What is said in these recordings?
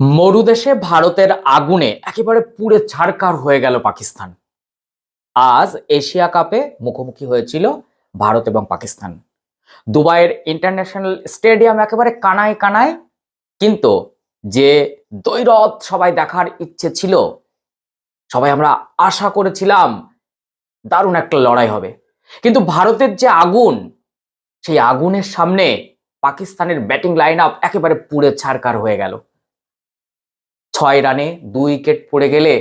মরুদেশে ভারতের আগুনে একেবারে পুড়ে ছারকার হয়ে গেল পাকিস্তান। আজ এশিয়া কাপে মুখোমুখি হয়েছিল ভারত এবং পাকিস্তান। দুবাইয়ের ইন্টারন্যাশনাল স্টেডিয়াম একেবারে কানায় কানায়, কিন্তু যে দৈরথ সবাই দেখার ইচ্ছে ছিল, সবাই আমরা আশা করেছিলাম দারুণ একটা লড়াই হবে। কিন্তু ভারতের যে আগুন, সেই আগুনের সামনে পাকিস্তানের ব্যাটিং লাইন আপ একেবারে পুড়ে ছারকার হয়ে গেল। ছয় রানে দুই উইকেট পড়ে গেলে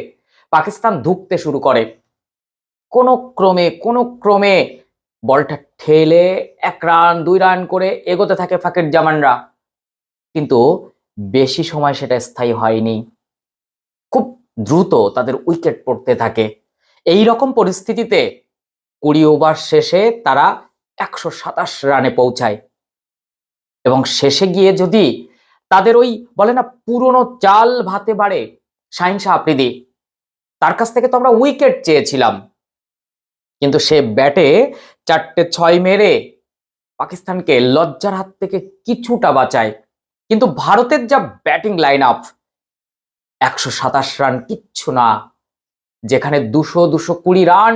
পাকিস্তান ধুকতে শুরু করে। কোনো ক্রমে কোনো ক্রমে বলটা ঠেলে এক রান, দুই রান করে এগোতে থাকে ফাকির জামানরা কিন্তু বেশি সময় সেটা স্থায়ী হয়নি। খুব দ্রুত তাদের উইকেট পড়তে থাকে। এই রকম পরিস্থিতিতে কুড়ি ওভার শেষে তারা একশো সাতাশ রানে পৌঁছায়। এবং শেষে গিয়ে যদি তাদের ওই বলে না পুরনো চাল ভাতে বাড়ে শাহিনশা আফ্রিদি। তার কাছ থেকে তো আমরা উইকেট চেয়েছিলাম। কিন্তু সে ব্যাটে চারটে ছয় মেরে পাকিস্তানকে লজ্জার হাত থেকে কিছুটা বাঁচায়। কিন্তু ভারতের যা ব্যাটিং লাইন আপ একশো সাতাশ রান কিচ্ছু না, যেখানে দুশো দুশো কুড়ি রান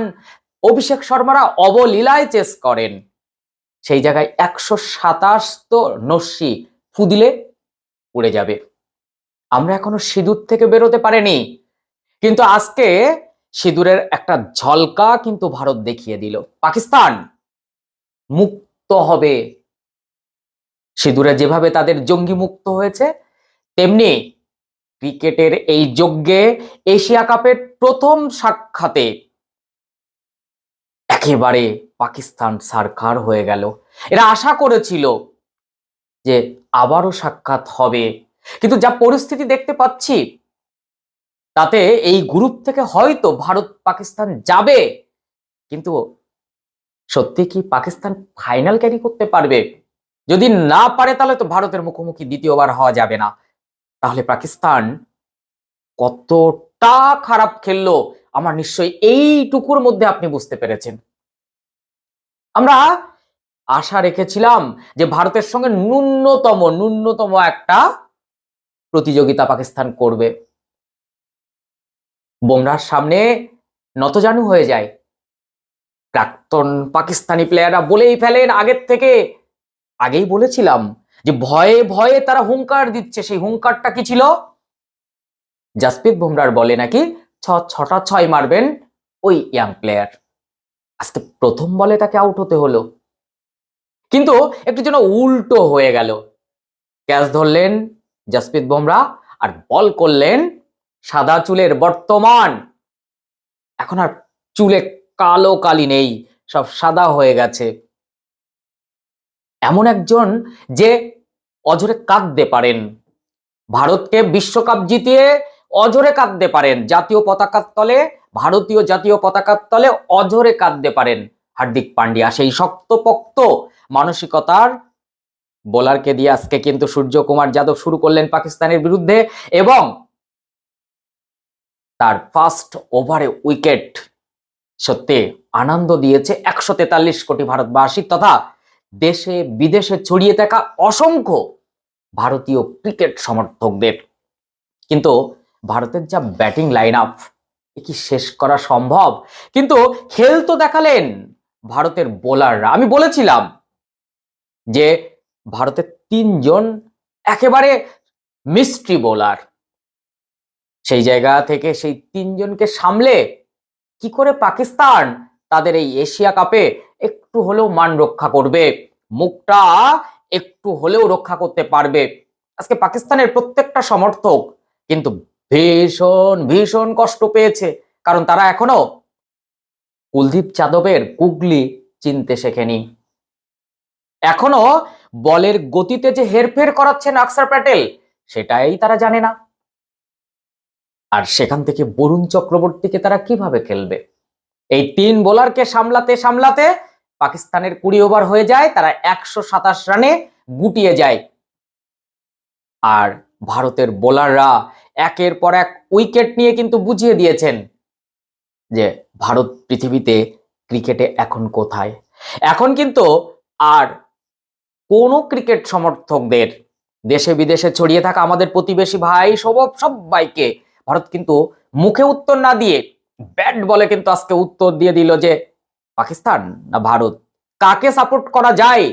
অভিষেক শর্মারা অবলীলায় চেস করেন। সেই জায়গায় একশো সাতাশ তো নস্যি ফুদিলে উড়ে যাবে। আমরা এখনও সিঁদুর থেকে বেরোতে পারিনি। কিন্তু আজকে সিঁদুরের একটা ঝলকা কিন্তু ভারত দেখিয়ে দিল। পাকিস্তান মুক্ত হবে। সিঁদুরে যেভাবে তাদের জঙ্গি মুক্ত হয়েছে, তেমনি ক্রিকেটের এই যজ্ঞে এশিয়া কাপের প্রথম সাক্ষাতে একেবারে পাকিস্তান সারকার হয়ে গেল। এরা আশা করেছিল যে আবারও সাক্ষাৎ হবে। কিন্তু যা পরিস্থিতি দেখতে পাচ্ছি, তাতে এই গ্রুপ থেকে হয়তো ভারত পাকিস্তান যাবে। কিন্তু সত্যি কি পাকিস্তান ফাইনাল ক্যারি করতে পারবে? যদি না পারে তাহলে তো ভারতের মুখোমুখি দ্বিতীয়বার হওয়া যাবে না। তাহলে পাকিস্তান কতটা খারাপ খেললো, আমার নিশ্চয়ই এইটুকুর মধ্যে আপনি বুঝতে পেরেছেন। আমরা আশা রেখেছিলাম যে ভারতের সঙ্গে ন্যূনতম ন্যূনতম একটা প্রতিযোগিতা পাকিস্তান করবে। বোমরার সামনে নতজানু হয়ে যায়। প্রাক্তন পাকিস্তানি প্লেয়াররা বলেই ফেলেন আগের থেকে। আগেই বলেছিলাম যে ভয়ে ভয়ে তারা হুঙ্কার দিচ্ছে। সেই হুঙ্কারটা কি ছিল? জাসপ্রীত বুমরার বলে নাকি ছ, ছটা, ছয় মারবেন ওই ইয়াং প্লেয়ার আজকে প্রথম বলে তাকে আউট হতে হলো। কিন্তু একটু যেন উল্টো হয়ে গেল। ক্যাচ ধরলেন জাসপ্রীত বুমরা আর বল করলেন সাদা চুলের বর্তমান। এখন আর চুলে কালো কালি নেই, সব সাদা হয়ে গেছে। এমন একজন যে অজরে কাঁদতে পারেন। ভারতকে বিশ্বকাপ জিতিয়ে অজরে কাঁদতে পারেন। জাতীয় পতাকার তলে, ভারতীয় জাতীয় পতাকার তলে অজরে কাঁদতে পারেন। হার্দিক পান্ডিয়া সেই শক্তপোক্ত মানসিকতার বোলারকে দিয়ে আজকে কিন্তু সূর্যকুমার যাদব শুরু করলেন পাকিস্তানের বিরুদ্ধে এবং তার ফার্স্ট ওভারে উইকেট সত্যি আনন্দ দিয়েছে একশো তেতাল্লিশ কোটি ভারতবাসী তথা দেশে বিদেশে ছড়িয়ে থাকা অসংখ্য ভারতীয় ক্রিকেট সমর্থকদের। কিন্তু ভারতের যা ব্যাটিং লাইন আপ কি শেষ করা সম্ভব? কিন্তু খেল তো দেখালেন ভারতের বোলাররা আমি বলেছিলাম যে ভারতের তিনজন একেবারে মিস্ট্রি বোলার সেই জায়গা থেকে সেই তিনজনকে সামলে কি করে পাকিস্তান তাদের এই এশিয়া কাপে একটু হলেও মান রক্ষা করবে, মুখটা একটু হলেও রক্ষা করতে পারবে। আজকে পাকিস্তানের প্রত্যেকটা সমর্থক কিন্তু ভীষণ ভীষণ কষ্ট পেয়েছে, কারণ তারা এখনও কুলদীপ যাদবের কুগলি চিনতে শেখেনি। এখনও বলের গতিতে যে হেরফের করাচ্ছেন আকসার প্যাটেল, সেটাই তারা জানে না। আর সেখান থেকে বরুণ চক্রবর্তীকে তারা কীভাবে খেলবে? এই তিন বোলারকে সামলাতে সামলাতে পাকিস্তানের কুড়ি ওভার হয়ে যায়, তারা একশো সাতাশ রানে গুটিয়ে যায়। আর ভারতের বোলাররা একের পর এক উইকেট নিয়ে কিন্তু বুঝিয়ে দিয়েছেন যে ভারত পৃথিবীতে ক্রিকেটে এখন কোথায়? এখন কিন্তু আর কোনো ক্রিকেট সমর্থকদের দেশে বিদেশে ছড়িয়ে থাকা আমাদের প্রতিবেশী ভাই সব সবাইকে ভারত কিন্তু মুখে উত্তর না দিয়ে ব্যাট বলে কিন্তু আজকে উত্তর দিয়ে দিল যে পাকিস্তান না ভারত। কাকে সাপোর্ট করা যায়?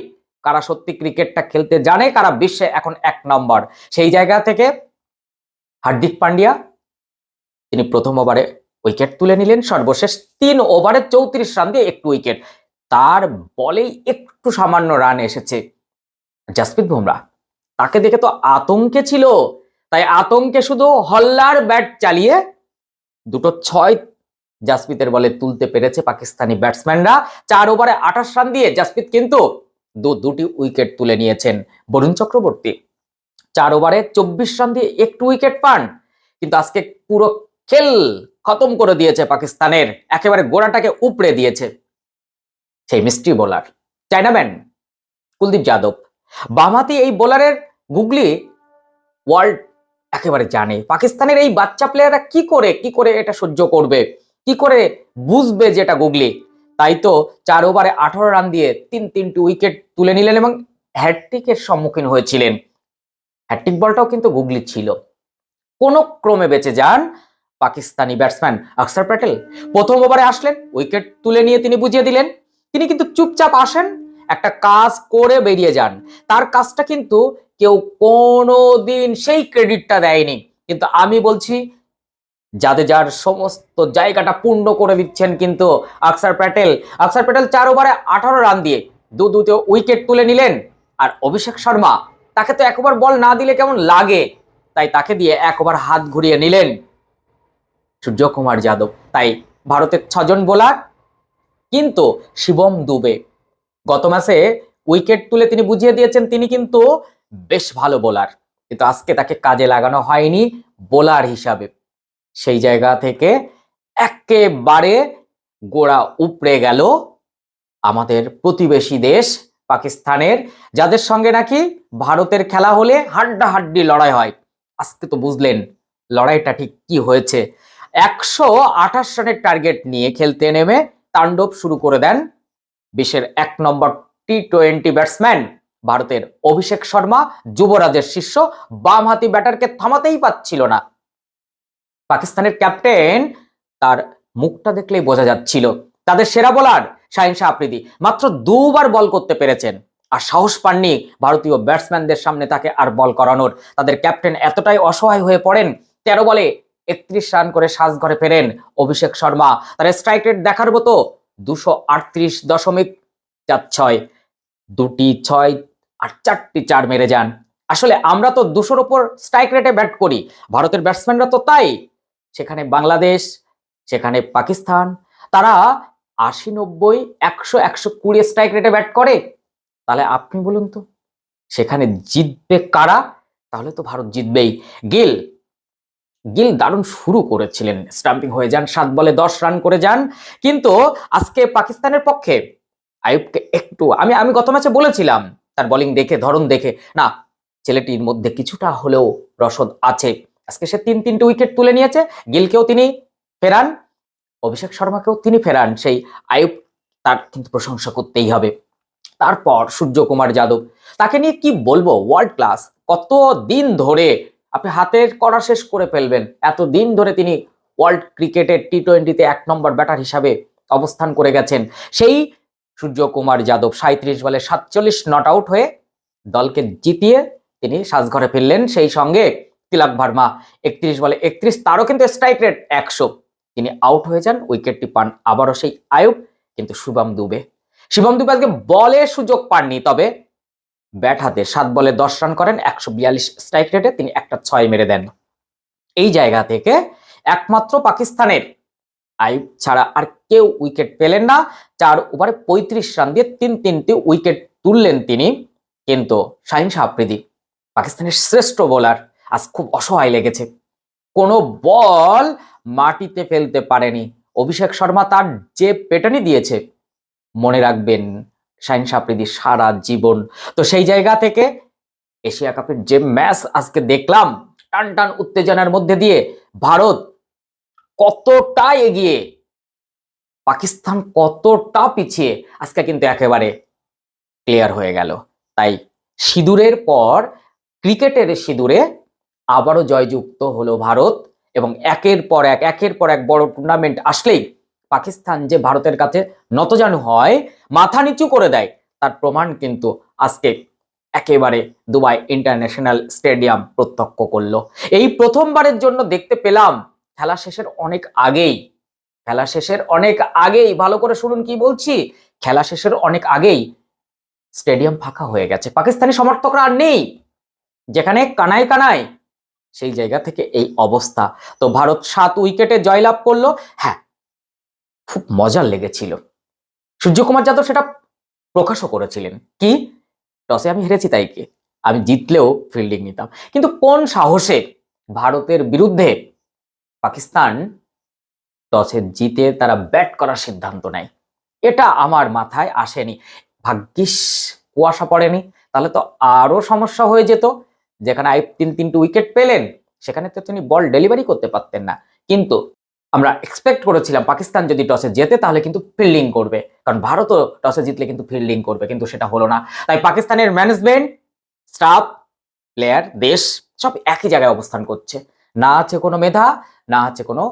কারা সত্যি ক্রিকেটটা খেলতে জানে? কারা বিশ্বে এখন এক নম্বর? সেই জায়গা থেকে হার্দিক পান্ডিয়া, তিনি প্রথম ওভারে উইকেট তুলে নিলেন। সর্বশেষ তিন ওভারে চৌত্রিশ রান দিয়ে একটু উইকেট তার বলেই একটু সামান্য রান এসেছে। জাসপ্রীত বুমরা তাকে দেখে তো আতঙ্কে ছিল, তাই আতঙ্কে শুধু হল্লার ব্যাট চালিয়ে দুটো ছয় জাসপ্রীতের বলে তুলতে পেরেছে পাকিস্তানি ব্যাটসম্যানরা চার ওভারে আঠাশ রান দিয়ে জাসপ্রীত কিন্তু দু দুটি উইকেট তুলে নিয়েছেন বরুণ চক্রবর্তী। চার ওভারে চব্বিশ রান দিয়ে একটু উইকেট পান, কিন্তু আজকে পুরো খেল খতম করে দিয়েছে পাকিস্তানের। একেবারে গোড়াটাকে উপড়ে দিয়েছে সেই mystery bowler chinaman Kuldeep Yadav. বামহাতি এই বোলারের গুগলি ওয়ার্ল্ড একেবারে জানে। পাকিস্তানের এই বাচ্চা প্লেয়াররা কি করে কি করে এটা সহ্য করবে? কি করে বুঝবে যেটা গুগলি? তাই তো চার ওভারে আঠারো রান দিয়ে তিন, তিনটি উইকেট তুলে নিলেন এবং হ্যাট্রিকের সম্মুখীন হয়েছিলেন। হ্যাট্রিক বলটাও কিন্তু গুগলি ছিল। কোনো ক্রমে বেঁচে যান পাকিস্তানি ব্যাটসম্যান আকসার প্যাটেল। প্রথম ওভারে আসলেন উইকেট তুলে নিয়ে তিনি বুঝিয়ে দিলেন। তিনি কিন্তু চুপচাপ আসেন একটা কাজ করে বেরিয়ে যান। তার কাজটা কিন্তু কেউ কোনো দিন সেই ক্রেডিটটা দেয়নি। কিন্তু আমি বলছি যার সমস্ত জায়গাটা পূর্ণ করে দিচ্ছেন কিন্তু আকসার প্যাটেল। আকসার প্যাটেল চার ওভারে আঠারো রান দিয়ে দু দুটো উইকেট তুলে নিলেন। আর অভিষেক শর্মা, তাকে তো একবার বল না দিলে কেমন লাগে? তাই তাকে দিয়ে একবার হাত ঘুরিয়ে নিলেন সূর্যকুমার যাদব। তাই ভারতের ছজন বোলার কিন্তু শিবম দুবে গত মাসে উইকেট তুলে তিনি বুঝিয়ে দিয়েছেন, তিনি কিন্তু বেশ ভালো বোলার কিন্তু আজকে তাকে কাজে লাগানো হয়নি বোলার হিসাবে। সেই জায়গা থেকে একেবারে গোড়া উপড়ে গেল আমাদের প্রতিবেশী দেশ পাকিস্তানের, যাদের সঙ্গে নাকি ভারতের খেলা হলে হাড্ডাহাড্ডি লড়াই হয়। আজকে তো বুঝলেন লড়াইটা ঠিক কি হয়েছে। একশো আঠাশ রানের টার্গেট নিয়ে খেলতে নেমে তাণ্ডব শুরু করে দেন বিশ্বের এক নম্বর টি টোয়েন্টি ব্যাটসম্যান ভারতের অভিষেক শর্মা, যুবরাজের শিষ্য, বামহাতি ব্যাটারকে থামাতেই পাচ্ছিল না। পাকিস্তানের ক্যাপ্টেন, তার মুখটা দেখলেই বোঝা যাচ্ছিল। তাদের সেরা বোলার শাহিন শাহ আফ্রিদি মাত্র দুবার বল করতে পেরেছেন। আর সাহস পাননি ভারতীয় ব্যাটসম্যানদের সামনে তাকে আর বল করানোর। তাদের ক্যাপ্টেন এতটাই অসহায় হয়ে পড়েন, তেরো বলে একত্রিশ রান করে সাজ ঘরে ফেরেন অভিষেক শর্মা। তার স্ট্রাইক রেট দেখার মতো দুশো আটত্রিশ দশমিক চার ছয়। দুটি ছয় আর চারটি চার মেরে যান। আসলে আমরা তো দুশোর ওপর স্ট্রাইক রেটে ব্যাট করি। ভারতের ব্যাটসম্যানরা তো তাই। সেখানে বাংলাদেশ, সেখানে পাকিস্তান, তারা আশি নব্বই, একশো একশো কুড়ি স্ট্রাইক রেটে ব্যাট করে। তাহলে আপনি বলুন তো, সেখানে জিতবে কারা? তাহলে তো ভারত জিতবেই। গিল গিল দারুণ শুরু করেছিলেন। স্টাম্পিং হয়ে যান, সাত বলে দশ রান করে যান। কিন্তু আজকে পাকিস্তানের পক্ষে আয়ুবকে একটু, আমি আমি গত ম্যাচে বলেছিলাম, তার বোলিং দেখে, ধরন দেখে, না, ছেলেটির মধ্যে কিছুটা হলেও রসদ আছে। আজকে সে তিন, তিনটে উইকেট তুলে নিয়েছে, গিলকেও তিনি ফেরান, অভিষেক শর্মাকেও তিনি ফেরান, সেই আয়ুব তার কিন্তু প্রশংসা করতেই হবে। তারপর সূর্যকুমার যাদব, তাকে নিয়ে কি বলব? ওয়ার্ল্ড ক্লাস কত দিন ধরে আপনি হাতের করা শেষ করে ফেলবেন। এত দিন ধরে তিনি ওয়ার্ল্ড ক্রিকেটের টি টোয়েন্টিতে এক নম্বর ব্যাটার হিসাবে অবস্থান করে গেছেন। সেই সূর্যকুমার যাদব সাঁত্রিশ বলে সাতচল্লিশ নট আউট হয়ে দলকে জিতিয়ে তিনি সাজঘরে ফিরলেন। সেই সঙ্গে তিলক ভার্মা একত্রিশ বলে একত্রিশ তারও কিন্তু স্ট্রাইক রেট একশো। তিনি আউট হয়ে যান উইকেটটি পান আবারও সেই আয়ুব, কিন্তু শুভম দুবে। শুভম দুবে আজকে বলে সুযোগ পাননি, তবে ব্যাট হাতে সাত বলে দশ রান করেন, একশো বিয়াল্লিশ স্ট্রাইক রেটে তিনি একটা ছয় মেরে দেন। এই জায়গা থেকে একমাত্র পাকিস্তানের আইব ছাড়া আর কেউ উইকেট পেলেন না। চার ওভারে পঁয়ত্রিশ রান দিয়ে তিন তিনটি উইকেট তুললেন তিনি কিন্তু শাহিন শাহ আফ্রিদি, পাকিস্তানের শ্রেষ্ঠ বোলার আজ খুব অসহায় লেগেছে। কোনো বল মাটিতে ফেলতে পারেনি। অভিষেক শর্মা তার যে পেটানি দিয়েছে, মনে রাখবেন শাহিন শাহ সারা জীবন। তো সেই জায়গা থেকে এশিয়া কাপের যে ম্যাচ আজকে দেখলাম, টান টান উত্তেজনার মধ্যে দিয়ে ভারত কতটা এগিয়ে, পাকিস্তান কতটা পিছিয়ে, আজকে কিন্তু একেবারে ক্লিয়ার হয়ে গেল। তাই সিঁদুরের পর, ক্রিকেটের সিঁদুরে আবারও জয়যুক্ত হলো ভারত এবং একের পর এক, একের পর এক বড় টুর্নামেন্ট আসলেই পাকিস্তান যে ভারতের কাছে নতজানু হয়, মাথা নিচু করে দেয়। তার প্রমাণ কিন্তু আজকে একেবারে দুবাই ইন্টারন্যাশনাল স্টেডিয়াম প্রত্যক্ষ করল। এই প্রথমবারের জন্য দেখতে পেলাম, খেলা শেষের অনেক আগেই, খেলা শেষের অনেক আগেই, ভালো করে শুনুন কি বলছি, খেলা শেষের অনেক আগেই স্টেডিয়াম ফাঁকা হয়ে গেছে। পাকিস্তানি সমর্থকরা আর নেই, যেখানে কানায় কানায়, সেই জায়গা থেকে এই অবস্থা। তো ভারত সাত উইকেটে জয়লাভ করল। হ্যাঁ খুব মজার লেগেছিল। সূর্যকুমার যাদব সেটা প্রকাশও করেছিলেন। কি? টসে আমি হেরেছি তাই কি? আমি জিতলেও ফিল্ডিং নিতাম। কিন্তু কোন সাহসে ভারতের বিরুদ্ধে পাকিস্তান টসে জিতে তারা ব্যাট করার সিদ্ধান্ত নেয়? এটা আমার মাথায় আসেনি। ভাগ্যিস কুয়াশা পড়েনি। তাহলে তো আরও সমস্যা হয়ে যেত। যেখানে আই তিন তিনটে উইকেট পেলেন, সেখানে তো তিনি বল ডেলিভারি করতে পারতেন না। কিন্তু আমরা এক্সপেক্ট করেছিলাম পাকিস্তান যদি টসে জেতে তাহলে কিন্তু ফিল্ডিং করবে। কারণ ভারতও টসে জিতলে কিন্তু ফিল্ডিং করবে, কিন্তু সেটা হলো না। তাই পাকিস্তানের ম্যানেজমেন্ট স্টাফ প্লেয়ার দেশ, সব একই জায়গায় অবস্থান করছে। না আছে কোনো মেধা, না আছে কোনো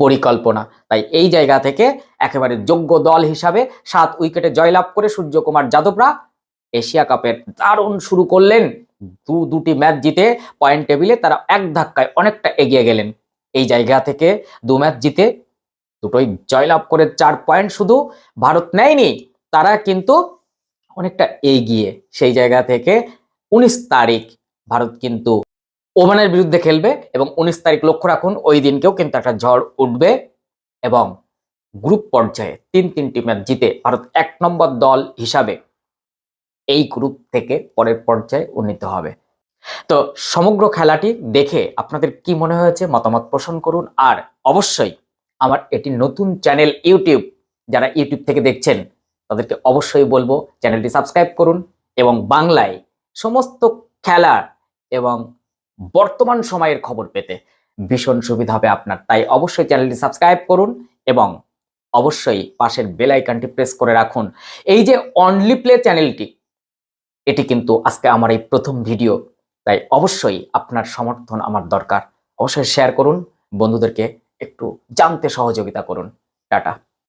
পরিকল্পনা। তাই এই জায়গা থেকে একেবারে যোগ্য দল হিসাবে সাত উইকেটে জয়লাভ করে সূর্যকুমার যাদবরা এশিয়া কাপের দারুণ শুরু করলেন। দু দুটি ম্যাচ জিতে পয়েন্ট টেবিলে তারা এক ধাক্কায় অনেকটা এগিয়ে গেলেন। এই জায়গা থেকে দু ম্যাচ জিতে দুটোই জয়লাভ করে চার পয়েন্ট শুধু ভারত নেয়নি, তারা কিন্তু অনেকটা এগিয়ে সেই জায়গা থেকে উনিশ তারিখ ভারত কিন্তু ওমানের বিরুদ্ধে খেলবে এবং উনিশ তারিখ লক্ষ্য রাখুন ওই দিনকেও কিন্তু একটা ঝড় উঠবে এবং গ্রুপ পর্যায়ে তিন তিনটি ম্যাচ জিতে ভারত এক নম্বর দল হিসাবে এই গ্রুপ থেকে পরের পর্যায়ে উন্নীত হবে। তো সমগ্র খেলাটি দেখে আপনাদের কি মনে হয়েছে, মতামত পোষণ করুন। আর অবশ্যই আমার এটি নতুন চ্যানেল ইউটিউব, যারা ইউটিউব থেকে দেখছেন, তাদেরকে অবশ্যই বলব চ্যানেলটি সাবস্ক্রাইব করুন এবং বাংলায় সমস্ত খেলা এবং বর্তমান সময়ের খবর পেতে ভীষণ সুবিধা হবে আপনার। তাই অবশ্যই চ্যানেলটি সাবস্ক্রাইব করুন এবং অবশ্যই পাশের বেল আইকনটি প্রেস করে রাখুন। এই যে অনলি প্লে চ্যানেলটি, এটি কিন্তু আজকে আমার এই প্রথম ভিডিও। তাই অবশ্যই আপনার সমর্থন আমার দরকার। অবশ্যই শেয়ার করুন। বন্ধুদেরকে একটু জানতে সহযোগিতা করুন। টাটা।